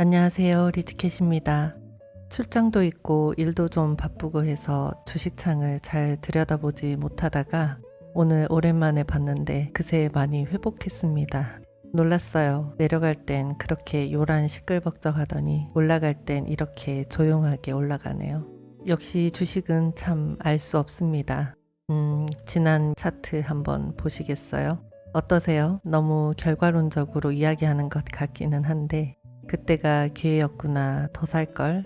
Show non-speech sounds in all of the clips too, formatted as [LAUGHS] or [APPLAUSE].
안녕하세요. 리치캣입니다. 출장도 있고 일도 좀 바쁘고 해서 주식창을 잘 들여다보지 못하다가 오늘 오랜만에 봤는데 그새 많이 회복했습니다. 놀랐어요. 내려갈 땐 그렇게 요란 시끌벅적하더니 올라갈 땐 이렇게 조용하게 올라가네요. 역시 주식은 참 알 수 없습니다. 음, 지난 차트 한번 보시겠어요? 어떠세요? 너무 결과론적으로 이야기하는 것 같기는 한데 그때가 기회였구나 더 살걸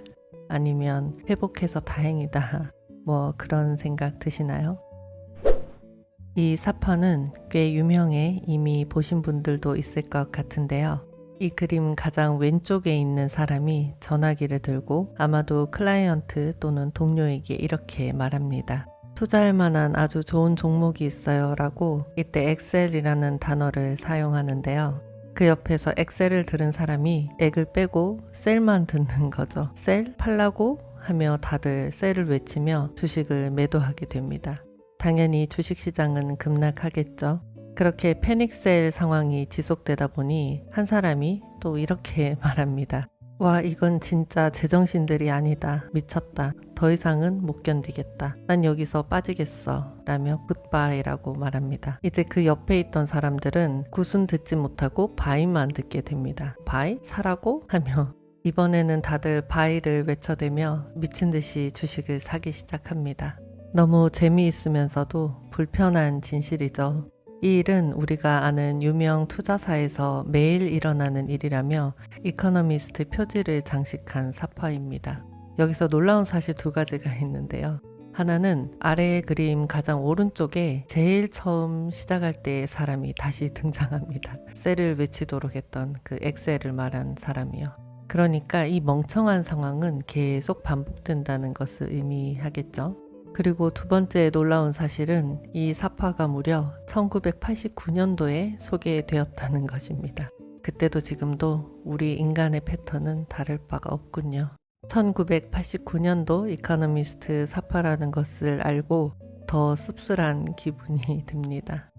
아니면 회복해서 다행이다 [LAUGHS] 뭐 그런 생각 드시나요? 이 사파는 꽤 유명해 이미 보신 분들도 있을 것 같은데요. 이 그림 가장 왼쪽에 있는 사람이 전화기를 들고 아마도 클라이언트 또는 동료에게 이렇게 말합니다. 투자할 만한 아주 좋은 종목이 있어요 라고 이때 엑셀이라는 단어를 사용하는데요. 그 옆에서 엑셀을 들은 사람이 액을 빼고 셀만 듣는 거죠. 셀 팔라고 하며 다들 셀을 외치며 주식을 매도하게 됩니다. 당연히 주식시장은 급락하겠죠. 그렇게 패닉셀 상황이 지속되다 보니 한 사람이 또 이렇게 [LAUGHS] 말합니다. 와, 이건 진짜 제정신들이 아니다. 미쳤다. 더 이상은 못 견디겠다. 난 여기서 빠지겠어. 라며 굿바이라고 말합니다. 이제 그 옆에 있던 사람들은 굿은 듣지 못하고 바이만 듣게 됩니다. 바이? 사라고? 하며 이번에는 다들 바이를 외쳐대며 미친 듯이 주식을 사기 시작합니다. 너무 재미있으면서도 불편한 진실이죠. 이 일은 우리가 아는 유명 투자사에서 매일 일어나는 일이라며 이코노미스트 표지를 장식한 사파입니다. 여기서 놀라운 사실 두 가지가 [LAUGHS] 있는데요. 하나는 아래의 그림 가장 오른쪽에 제일 처음 시작할 때 사람이 다시 등장합니다. 셀을 외치도록 했던 그 엑셀을 말한 사람이요. 그러니까 이 멍청한 상황은 계속 반복된다는 것을 의미하겠죠. 그리고 두 번째 놀라운 사실은 이 사파가 무려 1989년도에 소개되었다는 것입니다. 그때도 지금도 우리 인간의 패턴은 다를 바가 없군요. 1989년도 이카노미스트 사파라는 것을 알고 더 씁쓸한 기분이 [LAUGHS] 듭니다.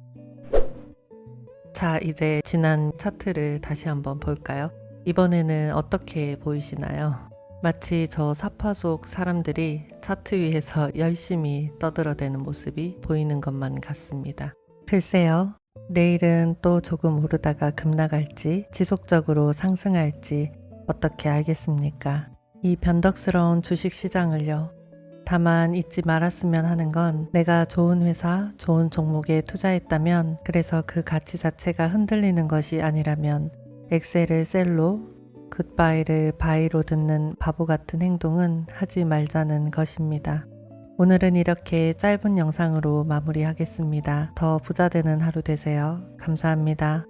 자, 이제 지난 차트를 다시 한번 볼까요? 이번에는 어떻게 보이시나요? 마치 저 사파 속 사람들이 차트 위에서 [LAUGHS] 열심히 떠들어대는 모습이 보이는 것만 같습니다. 글쎄요. 내일은 또 조금 오르다가 급락할지 지속적으로 상승할지 어떻게 알겠습니까? 이 변덕스러운 주식 시장을요. 다만 잊지 말았으면 하는 건 내가 좋은 회사, 좋은 종목에 투자했다면 그래서 그 가치 자체가 흔들리는 것이 아니라면 엑셀을 셀로 굿바이를 바이로 듣는 바보 같은 행동은 하지 말자는 것입니다. 오늘은 이렇게 짧은 영상으로 마무리하겠습니다. 더 부자 되는 하루 되세요. 감사합니다.